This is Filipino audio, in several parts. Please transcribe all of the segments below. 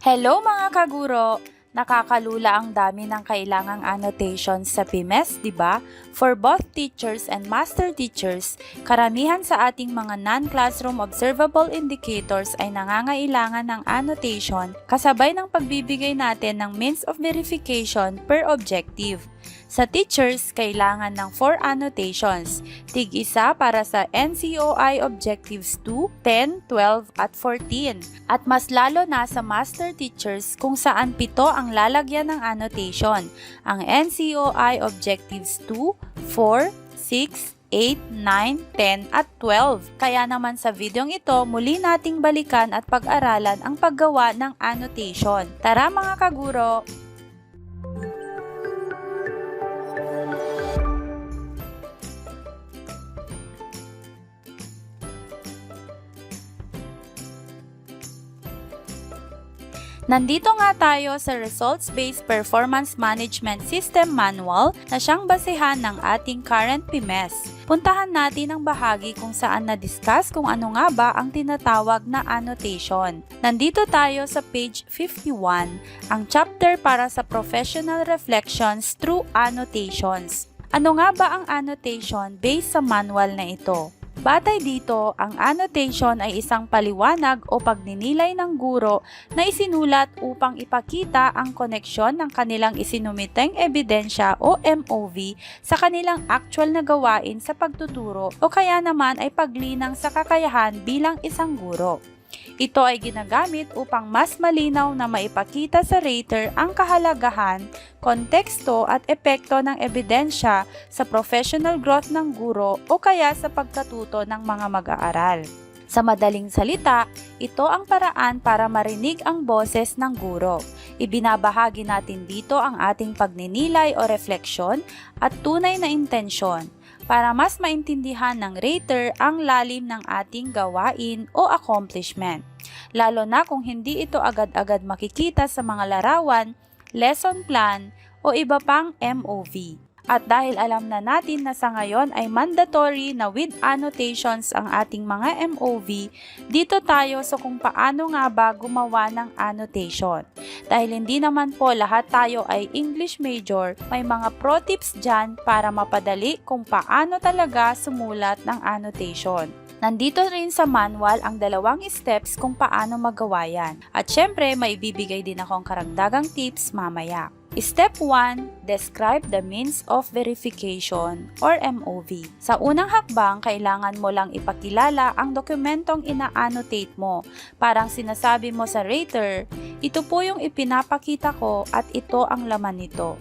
Hello mga kaguro! Nakakalula ang dami ng kailangang annotations sa PIMES, di ba? For both teachers and master teachers, karamihan sa ating mga non-classroom observable indicators ay nangangailangan ng annotation kasabay ng pagbibigay natin ng means of verification per objective. Sa teachers, kailangan ng 4 annotations, tig isa para sa NCOI Objectives 2, 10, 12, at 14. At mas lalo na sa master teachers kung saan pito ang lalagyan ng annotation, ang NCOI Objectives 2, 4, 6, 8, 9, 10 at 12. Kaya naman sa videong ito, muli nating balikan at pag-aralan ang paggawa ng annotation. Tara mga kaguro! Nandito nga tayo sa Results-Based Performance Management System Manual na siyang basehan ng ating current PMS. Puntahan natin ang bahagi kung saan na-discuss kung ano nga ba ang tinatawag na annotation. Nandito tayo sa page 51, ang chapter para sa Professional Reflections through Annotations. Ano nga ba ang annotation based sa manual na ito? Batay dito, ang annotation ay isang paliwanag o pagninilay ng guro na isinulat upang ipakita ang koneksyon ng kanilang isinumiteng ebidensya o MOV sa kanilang actual na gawain sa pagtuturo o kaya naman ay paglinang sa kakayahan bilang isang guro. Ito ay ginagamit upang mas malinaw na maipakita sa rater ang kahalagahan, konteksto at epekto ng ebidensya sa professional growth ng guro o kaya sa pagkatuto ng mga mag-aaral. Sa madaling salita, ito ang paraan para marinig ang boses ng guro. Ibinabahagi natin dito ang ating pagninilay o refleksyon at tunay na intensyon para mas maintindihan ng rater ang lalim ng ating gawain o accomplishment. Lalo na kung hindi ito agad-agad makikita sa mga larawan, lesson plan, o iba pang MOV. At dahil alam na natin na sa ngayon ay mandatory na with annotations ang ating mga MOV, dito tayo sa kung paano nga ba gumawa ng annotation. Dahil hindi naman po lahat tayo ay English major, may mga pro tips dyan para mapadali kung paano talaga sumulat ng annotation. Nandito rin sa manual ang dalawang steps kung paano magawa yan. At syempre, may bibigay din akong karagdagang tips mamaya. Step 1, describe the means of verification or MOV. Sa unang hakbang, kailangan mo lang ipakilala ang dokumentong ina-annotate mo. Parang sinasabi mo sa rater, ito po yung ipinapakita ko at ito ang laman nito.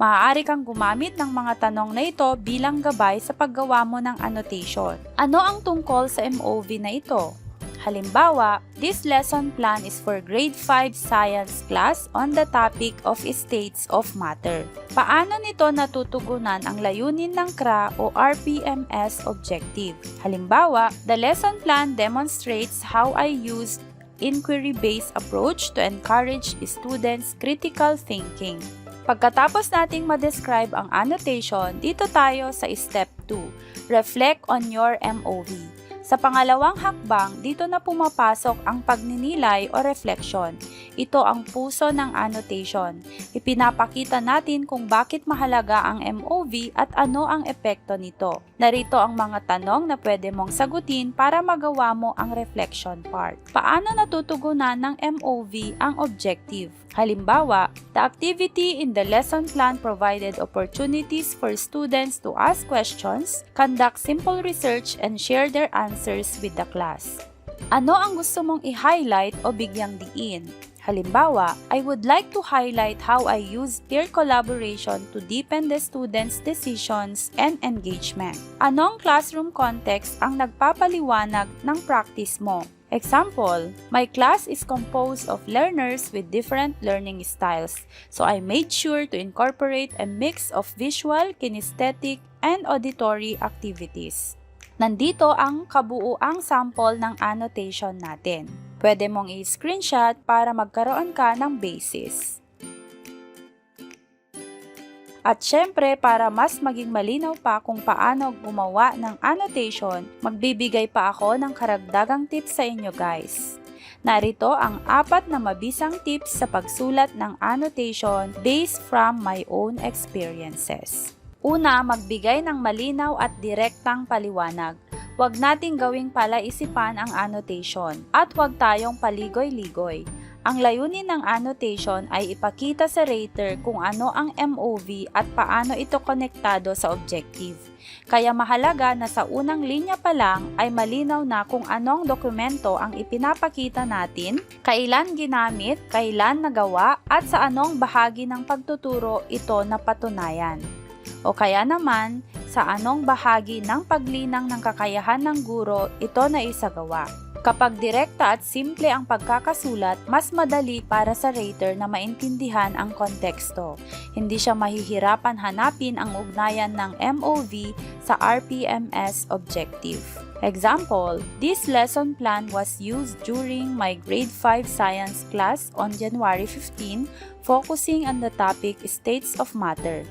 Maaari kang gumamit ng mga tanong na ito bilang gabay sa paggawa mo ng annotation. Ano ang tungkol sa MOV na ito? Halimbawa, this lesson plan is for grade 5 science class on the topic of states of matter. Paano nito natutugunan ang layunin ng CRA o RPMS objective? Halimbawa, the lesson plan demonstrates how I used inquiry-based approach to encourage students' critical thinking. Pagkatapos nating ma-describe ang annotation, dito tayo sa step 2, reflect on your MOV. Sa pangalawang hakbang, dito na pumapasok ang pagninilay o reflection. Ito ang puso ng annotation. Ipinapakita natin kung bakit mahalaga ang MOV at ano ang epekto nito. Narito ang mga tanong na pwede mong sagutin para magawa mo ang reflection part. Paano natutugunan ng MOV ang objective? Halimbawa, the activity in the lesson plan provided opportunities for students to ask questions, conduct simple research, and share their answers with the class. Ano ang gusto mong i-highlight o bigyang diin? Halimbawa, I would like to highlight how I use peer collaboration to deepen the students' decisions and engagement. Anong classroom context ang nagpapaliwanag ng practice mo? Example, my class is composed of learners with different learning styles, so I made sure to incorporate a mix of visual, kinesthetic, and auditory activities. Nandito ang kabuuang sample ng annotation natin. Pwede mong i-screenshot para magkaroon ka ng basis. At syempre, para mas maging malinaw pa kung paano gumawa ng annotation, magbibigay pa ako ng karagdagang tips sa inyo guys. Narito ang apat na mabisang tips sa pagsulat ng annotation based from my own experiences. Una, magbigay ng malinaw at direktang paliwanag. Huwag nating gawing palaisipan ang annotation at huwag tayong paligoy-ligoy. Ang layunin ng annotation ay ipakita sa rater kung ano ang MOV at paano ito konektado sa objective. Kaya mahalaga na sa unang linya pa lang ay malinaw na kung anong dokumento ang ipinapakita natin, kailan ginamit, kailan nagawa, at sa anong bahagi ng pagtuturo ito napatunayan. O kaya naman, sa anong bahagi ng paglinang ng kakayahan ng guro ito na isagawa. Kapag direkta at simple ang pagkakasulat, mas madali para sa rater na maintindihan ang konteksto. Hindi siya mahihirapan hanapin ang ugnayan ng MOV sa RPMS objective. Example, this lesson plan was used during my grade 5 science class on January 15, focusing on the topic states of matter.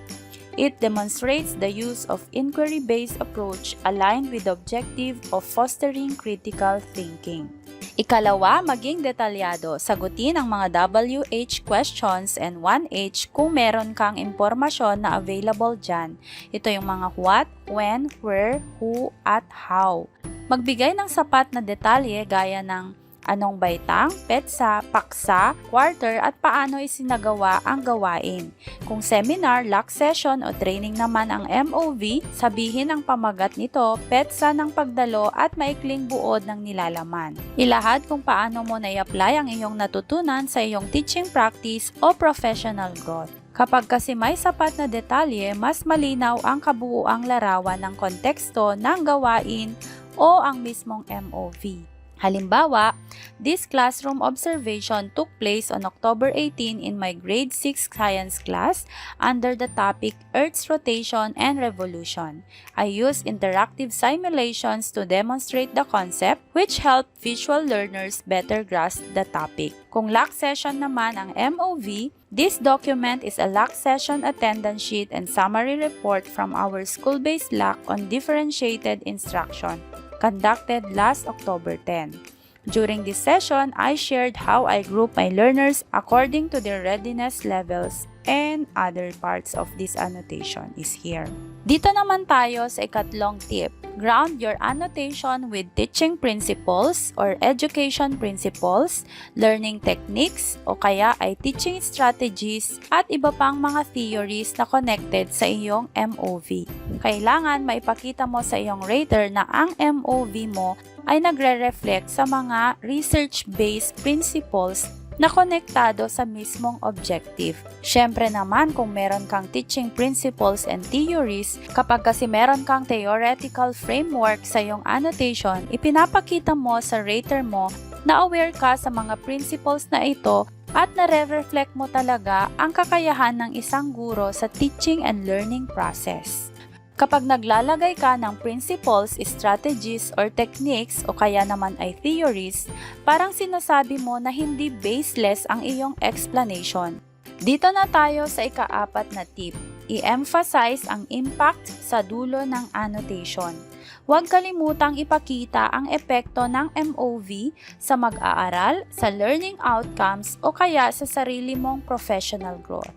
It demonstrates the use of inquiry-based approach aligned with the objective of fostering critical thinking. Ikalawa, maging detalyado. Sagutin ang mga WH questions and 1H kung meron kang impormasyon na available dyan. Ito yung mga what, when, where, who, at how. Magbigay ng sapat na detalye gaya ng anong baitang, petsa, paksa, quarter at paano isinagawa ang gawain. Kung seminar, lock session o training naman ang MOV, sabihin ang pamagat nito, petsa ng pagdalo at maikling buod ng nilalaman. Ilahad kung paano mo na-apply ang iyong natutunan sa iyong teaching practice o professional growth. Kapag kasi may sapat na detalye, mas malinaw ang kabuuang larawan ng konteksto ng gawain o ang mismong MOV. Halimbawa, this classroom observation took place on October 18 in my grade 6 science class under the topic Earth's rotation and revolution. I used interactive simulations to demonstrate the concept which help visual learners better grasp the topic. Kung lock session naman ang MOV, this document is a lock session attendance sheet and summary report from our school-based lock on differentiated instruction conducted last October 10. During this session, I shared how I group my learners according to their readiness levels and other parts of this annotation is here. Dito naman tayo sa ikatlong tip. Ground your annotation with teaching principles or education principles, learning techniques, o kaya ay teaching strategies at iba pang mga theories na connected sa iyong MOV. Kailangan maipakita mo sa iyong rater na ang MOV mo ay nagre-reflect sa mga research-based principles na konektado sa mismong objective. Siyempre naman kung meron kang teaching principles and theories, kapag kasi meron kang theoretical framework sa iyong annotation, ipinapakita mo sa rater mo na aware ka sa mga principles na ito at nare-reflect mo talaga ang kakayahan ng isang guro sa teaching and learning process. Kapag naglalagay ka ng principles, strategies, or techniques o kaya naman ay theories, parang sinasabi mo na hindi baseless ang iyong explanation. Dito na tayo sa ikaapat na tip. I-emphasize ang impact sa dulo ng annotation. Huwag kalimutang ipakita ang epekto ng MOV sa mag-aaral, sa learning outcomes o kaya sa sarili mong professional growth.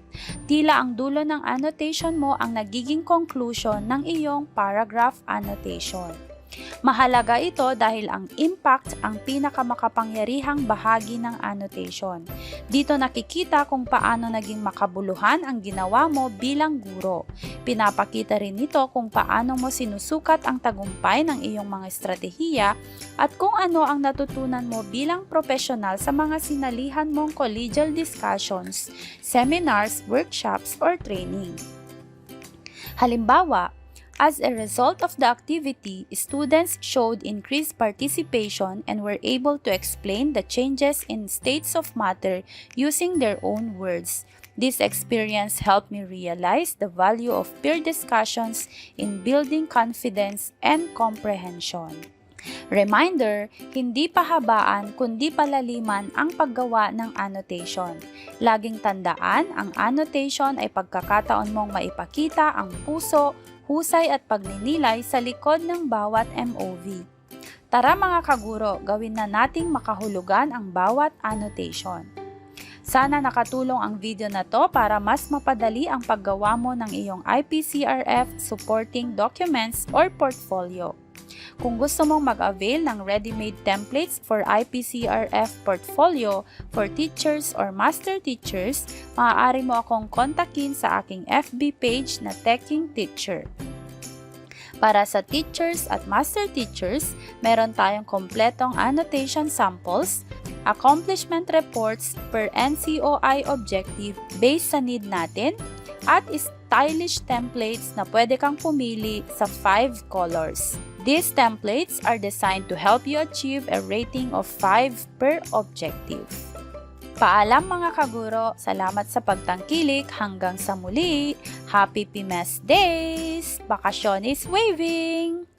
Tila ang dulo ng annotation mo ang nagiging conclusion ng iyong paragraph annotation. Mahalaga ito dahil ang impact ang pinakamakapangyarihang bahagi ng annotation. Dito nakikita kung paano naging makabuluhan ang ginawa mo bilang guro. Pinapakita rin nito kung paano mo sinusukat ang tagumpay ng iyong mga estratehiya at kung ano ang natutunan mo bilang profesional sa mga sinalihan mong collegial discussions, seminars, workshops, or training. Halimbawa, As a result of the activity, students showed increased participation and were able to explain the changes in states of matter using their own words. This experience helped me realize the value of peer discussions in building confidence and comprehension. Reminder, hindi pahabaan kundi palaliman ang paggawa ng annotation. Laging tandaan, ang annotation ay pagkakataon mong maipakita ang puso, husay at pagninilay sa likod ng bawat MOV. Tara mga kaguro, gawin na nating makahulugan ang bawat annotation. Sana nakatulong ang video na to para mas mapadali ang paggawa mo ng iyong IPCRF supporting documents or portfolio. Kung gusto mong mag-avail ng ready-made templates for IPCRF portfolio for teachers or master teachers, maaari mo akong kontakin sa aking FB page na Teching Teacher. Para sa teachers at master teachers, meron tayong kompletong annotation samples, accomplishment reports per NCOI objective based sa need natin, at stylish templates na pwede kang pumili sa 5 colors. These templates are designed to help you achieve a rating of 5 per objective. Paalam mga kaguro, salamat sa pagtangkilik hanggang sa muli. Happy PMS Days! Bakasyon is waving!